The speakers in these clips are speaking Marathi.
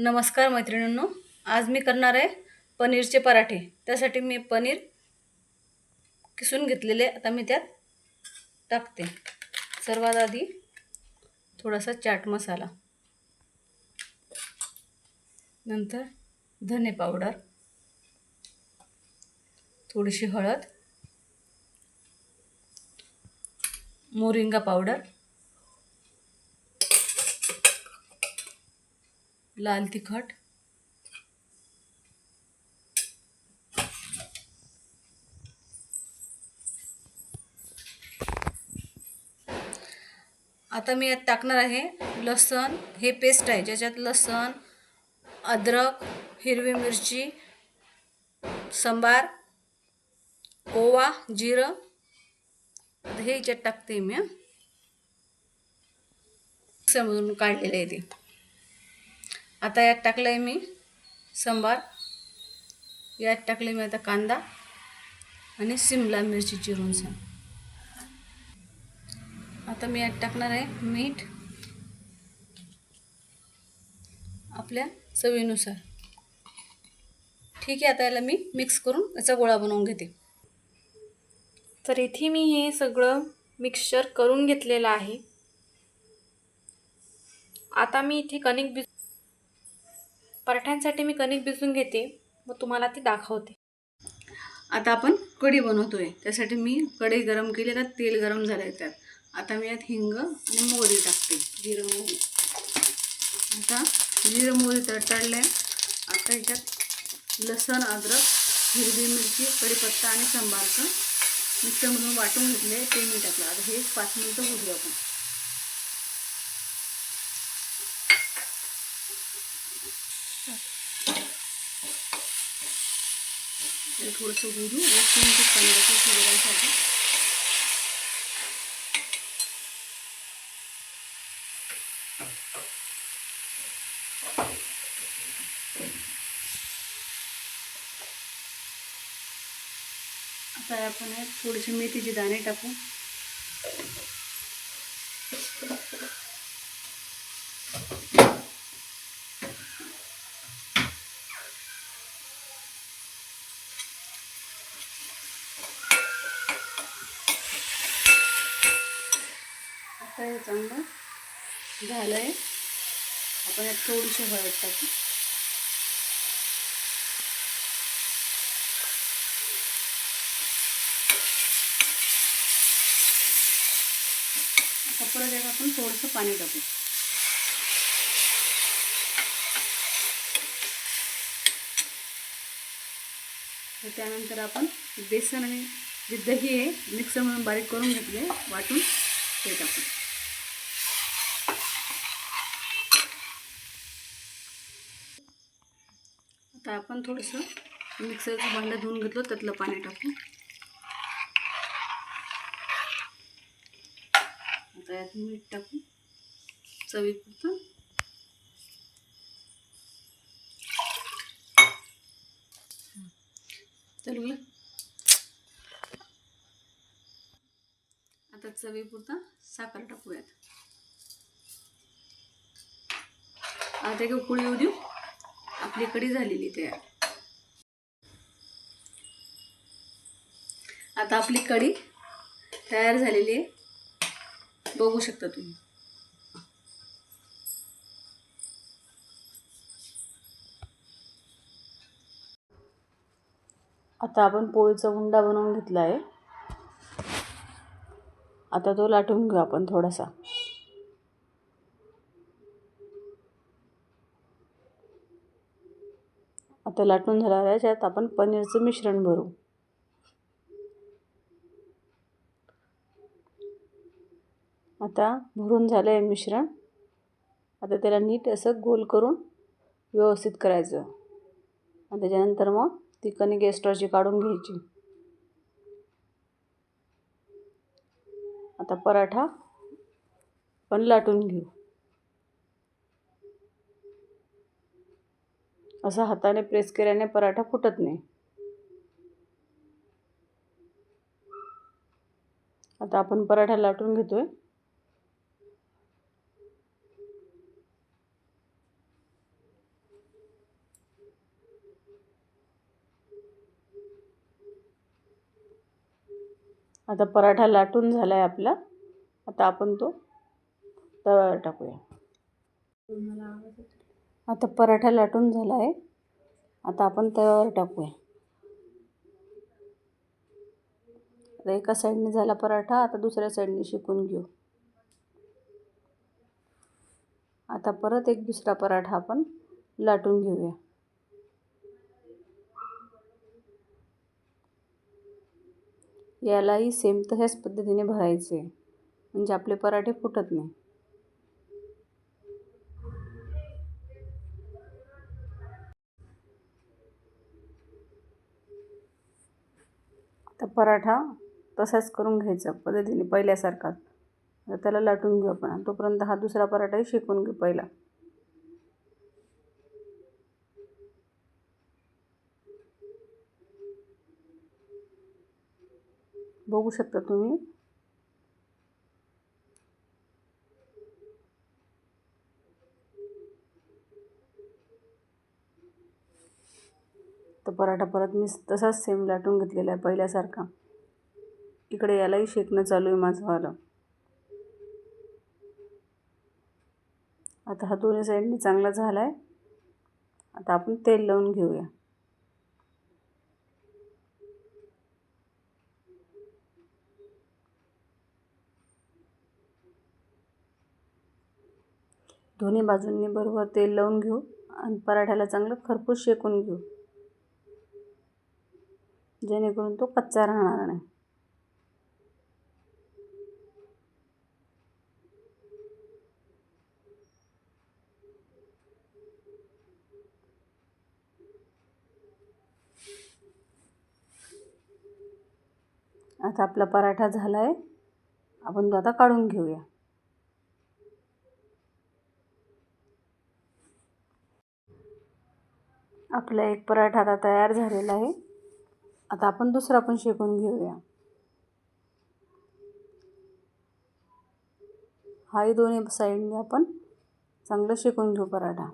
नमस्कार मैत्रिणींनो आज मी करणार आहे पनीरचे पराठे. त्यासाठी मी पनीर किसून घेतलेले आता मी त्यात टाकते. सर्वात आधी थोडासा चाट मसाला. नंतर धने पावडर. थोडीशी हळद. Moringa powder. लाल तिखट. आता मी यात टाकणार आहे लसण. हे पेस्ट आहे ज्याच्यात लसण अद्रक हिरवी मिरची सांबार ओवा जिरं. हे याच्यात टाकते मी समजून मिक्सरमधून काढलेलं आहे ते. आता यात टाकलं आहे मी सांबार यात टाकले मी आता कांदा आणि सिमला मिरची चिरून सांग. आता मी यात टाकणार आहे मीठ आपल्या चवीनुसार. ठीक आहे आता याला मी मिक्स करून याचा गोळा बनवून घेते. तर इथे मी हे सगळं मिक्सचर करून घेतलेलं आहे. आता मी इथे कणिक भिज पराठ्यांसाठी मी कणिक भिजून घेते. मग तुम्हाला ती दाखवते. आता आपण कढी बनवतोय. त्यासाठी मी कढई गरम केली आता तेल गरम झालं आहे त्यात. आता मी यात हिंग आणि मोहरी टाकते जिरं मोहरी. आता जिरं मोहरी तडतडलं आहे आता याच्यात लसण अद्रक हिरवी मिरची कढीपत्ता आणि सांबारचं मिक्सरमधून वाटून घेतले आहे ते मी टाकलं. आता हे पाच मिनटं होऊ आपण. आपण ते थोडंसं होऊ देऊ एक तीन ते पंधरा ते शिजण्यासाठी आता आपण यात थोडेसे मेथीचे दाणे टाकू आता हे चांगलं झालं आहे आपण यात थोडीशी हळद टाकू. आता परत एक आपण थोडंसं पाणी टाकू. त्यानंतर आपण बेसन आणि जे दही आहे मिक्सरमधून बारीक करून घेतले वाटून ते टाकू. आता आपण थोडंसं मिक्सरचं भांडं धुवून घेतलं त्यातलं पाणी टाकू. आता यात मीठ टाकू चवीपुरतं. चालू आता चवीपुरता साखर टाकूयात. आता एक उकळी येऊ देऊ. आपली कढी झालेली तयार. आता आपली कढी तयार झालेली आहे. बघू शकता तुम्ही. आता आपण पोळीचा उंडा बनवून घेतला आहे आता तो लाटून घेऊ आपण थोडासा. आता लाटून झाल्यावर याच्यात आपण पनीरचं मिश्रण भरू. आता भरून झालं आहे मिश्रण. आता त्याला नीट असं गोल करून व्यवस्थित करायचं. आणि त्याच्यानंतर मग ती कणिक एक्स्ट्राची काढून घ्यायची. आता पराठा पण लाटून घेऊ. असा हाताने प्रेस केल्याने पराठा फुटत नाही. आता आपण पराठा लाटून घेतोय. आता पराठा लाटून झाला आहे आपला. आता आपण तो तव्यावर टाकूया. आता पराठा लाटून झाला आहे आता आपण तव्यावर टाकूया. आता एका साईडने झाला पराठा आता दुसऱ्या साईडने शिकून घेऊ. आता परत एक दुसरा पराठा आपण लाटून घेऊया. यालाही सेम तशाच पद्धतीने भरायचे. म्हणजे आपले पराठे फुटत नाही. पराठा तसाच करून घ्यायचा पद्धतीने पहिल्यासारखाच आता त्याला लाटून घेऊ आपण. तोपर्यंत हा दुसरा पराठाही शेकून घेऊ पहिला. बघू शकता तुम्ही. तर पराठा परत मी तसाच सेम लाटून घेतलेला आहे पहिल्यासारखा. इकडे यालाही शेकणं चालू आहे माझं आलं आता हा दोन्ही साईडने चांगला झाला आहे आता आपण तेल लावून घेऊया. दोन्ही बाजूंनी बरोबर तेल लावून घेऊ आणि पराठ्याला चांगलं खरपूस शेकून घेऊ. जेणेकरून तो कच्चा राहणार नाही. आता आपला पराठा झाला आहे आपण तो आता काढून घेऊया. आपला एक पराठा आता तयार झालेला आहे. आता आपण दुसरा पण शिकून घेऊया. हाही दोन्ही साईडने आपण चांगलं शिकून घेऊ पराठा.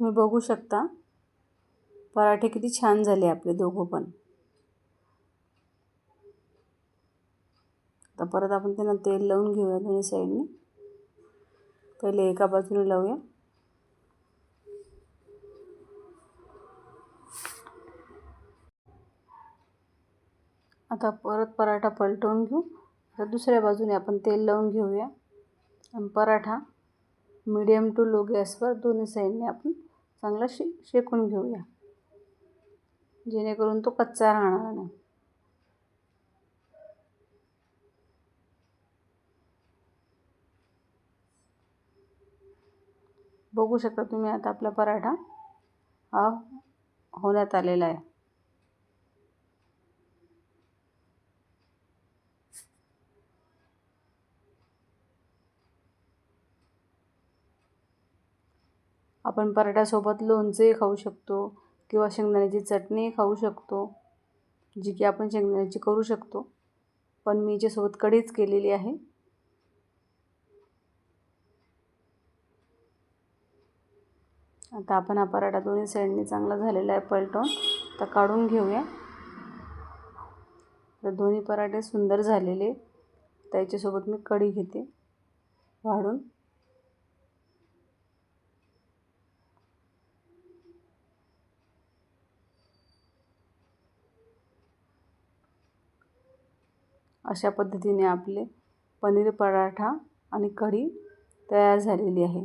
तुम्ही बघू शकता पराठे किती छान झाले आपले दोघं पण. आता परत आपण त्यांना तेल लावून घेऊया दोन्ही साईडने. पहिले एका बाजूने लावूया. आता परत पराठा पलटवून घेऊ. आता दुसऱ्या बाजूने आपण तेल लावून घेऊया. आणि पराठा मीडियम टू लो गॅसवर दोन्ही साईडने आपण चांगला शे शेकून घेऊया. जेणेकरून तो कच्चा राहणार नाही. बघू शकता तुम्ही आता आपला पराठा हा होण्यात आलेला आहे. आपण पराठ्यासोबत लोणचंही खाऊ शकतो किंवा शेंगदाण्याची चटणी खाऊ शकतो जी की आपण शेंगदाण्याची करू शकतो. पण मी याच्यासोबत कढीच केलेली आहे. आता आपण हा पराठा दोन्ही साईडने चांगला झालेला आहे पलटून. तर काढून घेऊया. तर दोन्ही पराठे सुंदर झालेले. त्याच्यासोबत मी कढी घेते वाढून. अशा पद्धतीने आपले पनीर पराठा आणि कढी तयार झालेली आहे.